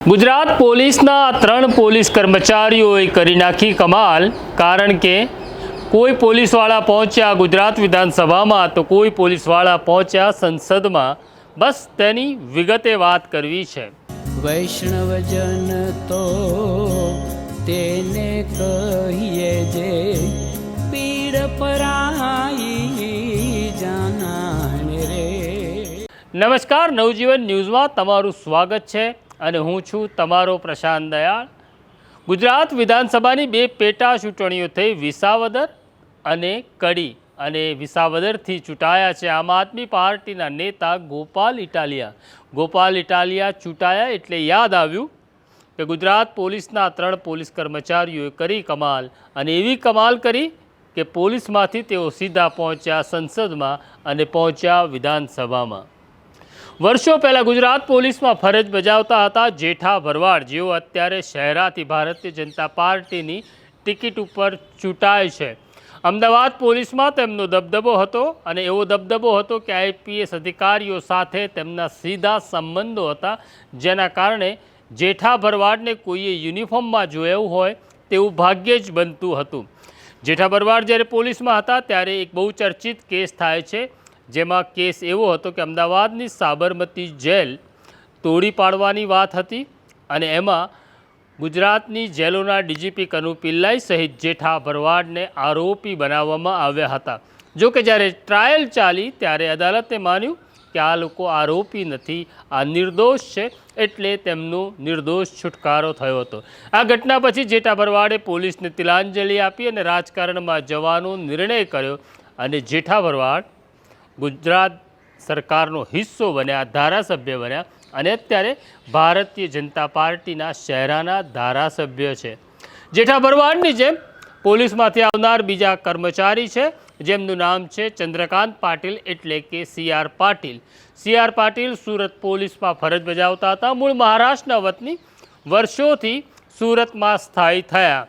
ગુજરાત પોલીસના ત્રણ પોલીસ કર્મચારીઓએ કરી નાખી કમાલ કારણ કે કોઈ પોલીસવાળા પહોંચ્યા ગુજરાત વિધાનસભામાં તો કોઈ પોલીસવાળા પહોંચ્યા સંસદમાં. બસ તેની વિગતે વાત કરવી છે. વૈષ્ણવજન તો તેને કહીએ જે પીડ પરાઈ જાનાને રે. નમસ્કાર નવજીવન ન્યૂઝમાં તમારું સ્વાગત છે. અને હું છું તમારો પ્રશાંત દયાળ. ગુજરાત વિધાનસભાની બે પેટા ચૂંટણીઓ થઈ, વિસાવદર અને કડી. અને વિસાવદરથી ચૂંટાયા છે આમ આદમી પાર્ટીના નેતા ગોપાલ ઇટાલિયા. ગોપાલ ઇટાલિયા ચૂંટાયા એટલે યાદ આવ્યું કે ગુજરાત પોલીસના ત્રણ પોલીસ કર્મચારીઓએ કરી કમાલ. અને એવી કમાલ કરી કે પોલીસમાંથી તેઓ સીધા પહોંચ્યા સંસદમાં અને પહોંચ્યા વિધાનસભામાં. વર્ષો પહેલાં ગુજરાત પોલીસમાં ફરજ બજાવતા હતા જેઠા ભરવાડ. જેઓ અત્યારે શહેરાથી ભારતીય જનતા પાર્ટીની ટિકિટ ઉપર ચૂંટાય છે. અમદાવાદ પોલીસમાં તેમનો દબદબો હતો અને એવો દબદબો હતો કે આઈપીએસ અધિકારીઓ સાથે તેમના સીધા સંબંધો હતા, જેના કારણે જેઠા ભરવાડને કોઈએ યુનિફોર્મમાં જોયું હોય તેવું ભાગ્યે જ બનતું હતું. જેઠા ભરવાડ જ્યારે પોલીસમાં હતા, ત્યારે એક બહુ ચર્ચિત કેસ થાય છે. જેમાં કેસ એવો હતો કે અમદાવાદની સાબરમતી જેલ તોડી પાડવાની વાત હતી અને એમાં ગુજરાતની જેલોના ડીજીપી કનુ પિલ્લાઈ સહિત જેઠા ભરવાડને આરોપી બનાવવામાં આવ્યા હતા. જો કે જ્યારે ટ્રાયલ ચાલી ત્યારે અદાલતે માન્યું કે આ લોકો આરોપી નથી, આ નિર્દોષ છે એટલે તેમનો નિર્દોષ છુટકારો થયો હતો. આ ઘટના પછી જેઠા ભરવાડે પોલીસને તિલાંજલિ આપી અને રાજકારણમાં જવાનો નિર્ણય કર્યો અને જેઠા ભરવાડ ગુજરાત સરકારનો હિસ્સો બન્યા, ધારાસભ્ય બન્યા અને અત્યારે ભારતીય જનતા પાર્ટીના શહેરાના ધારાસભ્ય છે. જેઠા ભરવાડની જેમ પોલીસમાંથી આવનાર બીજા કર્મચારી છે, જેમનું નામ છે ચંદ્રકાંત પાટીલ એટલે કે સીઆર પાટીલ. સીઆર પાટીલ સુરત પોલીસમાં ફરજ બજાવતા હતા. મૂળ મહારાષ્ટ્રના વતની વર્ષોથી સુરતમાં સ્થાયી થયા.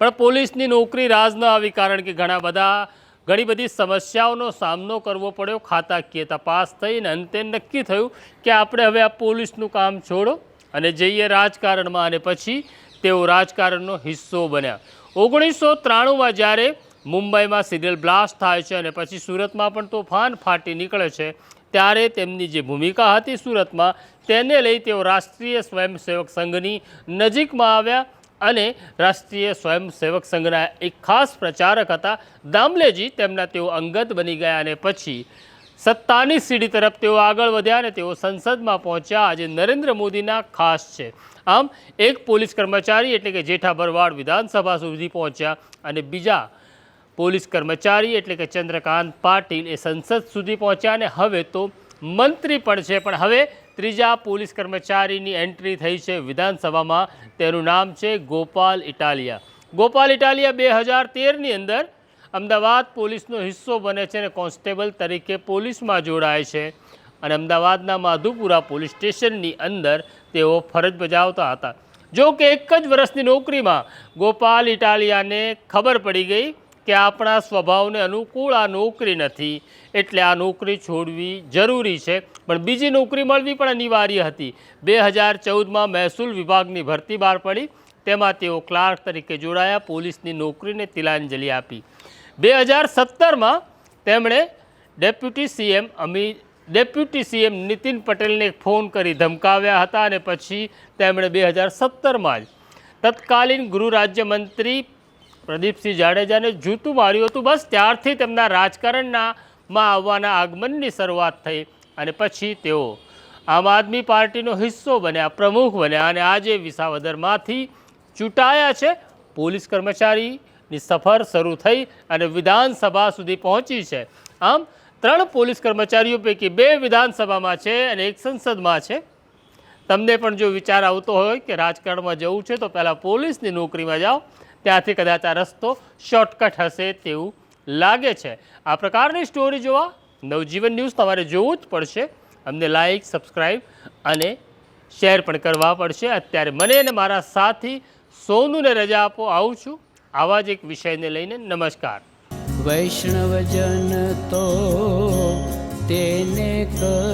પણ પોલીસની નોકરી રાજ ન આવી કારણ કે ઘણા બધા ઘણી બધી સમસ્યાઓનો સામનો કરવો પડ્યો. ખાતાકીય તપાસ થઈને અંતે નક્કી થયું કે આપણે હવે આ પોલીસનું કામ છોડો અને જઈએ રાજકારણમાં અને પછી તેઓ રાજકારણનો હિસ્સો બન્યા. ઓગણીસો ત્રાણુંમાં જ્યારે મુંબઈમાં સિરિયલ બ્લાસ્ટ થાય છે અને પછી સુરતમાં પણ તોફાન ફાટી નીકળે છે, ત્યારે તેમની જે ભૂમિકા હતી સુરતમાં, તેને લઈ તેઓ રાષ્ટ્રીય સ્વયંસેવક સંઘની નજીકમાં આવ્યા અને રાષ્ટ્રીય સ્વયંસેવક સંઘના એક ખાસ પ્રચારક હતા. દામલેજી તેમના તેઓ અંગત બની ગયા અને પછી સત્તાની સીડી તરફ તેઓ આગળ વધ્યા અને તેઓ સંસદમાં પહોંચ્યા. આજે નરેન્દ્ર મોદીના ખાસ છે. આમ એક પોલીસ કર્મચારી એટલે કે જેઠા ભરવાડ વિધાનસભા સુધી પહોંચ્યા અને બીજા પોલીસ કર્મચારી એટલે કે ચંદ્રકાંત પાટીલ એ સંસદ સુધી પહોંચ્યા અને હવે તો મંત્રી પણ છે. પણ હવે ત્રીજા પોલીસ કર્મચારીની એન્ટ્રી થઈ છે વિધાનસભામાં. તેનું નામ છે ગોપાલ ઇટાલિયા. ગોપાલ ઇટાલિયા બે હજાર તેરની અંદર અમદાવાદ પોલીસનો હિસ્સો બને છે અને કોન્સ્ટેબલ તરીકે પોલીસમાં જોડાય છે. અને અમદાવાદના માધુપુરા પોલીસ સ્ટેશનની અંદર તેઓ ફરજ બજાવતા હતા. જો કે એક જ વર્ષની નોકરીમાં ગોપાલ ઇટાલિયાને ખબર પડી ગઈ કે આપણા સ્વભાવને અનુકૂળ આ નોકરી નથી, એટલે આ નોકરી છોડવી જરૂરી છે. પણ બીજી નોકરી મળવી પણ અનિવાર્ય હતી. બે હજાર ચૌદમાં મહેસૂલ વિભાગની ભરતી બહાર પડી. તેમાં તેઓ ક્લાર્ક તરીકે જોડાયા, પોલીસની નોકરીને તિલાંજલિ આપી. બે હજાર સત્તરમાં તેમણે ડેપ્યુટી સીએમ અમી, ડેપ્યુટી સીએમ નીતિન પટેલને ફોન કરી ધમકાવ્યા હતા અને પછી તેમણે બે હજાર સત્તરમાં જ તત્કાલીન ગૃહ રાજ્યમંત્રી પ્રદીપસિંહ જાડેજાને જૂતું માર્યું હતું. બસ ત્યારથી તેમના રાજકારણના માં આવવાના આગમનની શરૂઆત થઈ અને પછી તેઓ આમ આદમી પાર્ટીનો હિસ્સો બન્યા, પ્રમુખ બન્યા અને આજે વિસાવદરમાંથી ચૂંટાયા છે. પોલીસ કર્મચારીની સફર શરૂ થઈ અને વિધાનસભા સુધી પહોંચી છે. આમ ત્રણ પોલીસ કર્મચારીઓ પૈકી બે વિધાનસભામાં છે અને એક સંસદમાં છે. તમને પણ જો વિચાર આવતો હોય કે રાજકારણમાં જવું છે તો પહેલાં પોલીસની નોકરીમાં જાઓ. ત્યાંથી કદાચ આ રસ્તો શોર્ટકટ હશે તેવું લાગે છે. આ પ્રકારની સ્ટોરી જોવા નવજીવન ન્યૂઝ તમારે જોવું જ પડશે. અમને લાઈક સબસ્ક્રાઈબ અને શેર પણ કરવા પડશે. અત્યારે મને અને મારા સાથી સોનુને રજા આપો. આવું છું. આવા જ એક વિષયને લઈને નમસ્કાર. વૈષ્ણવજન તો તેને કહીએ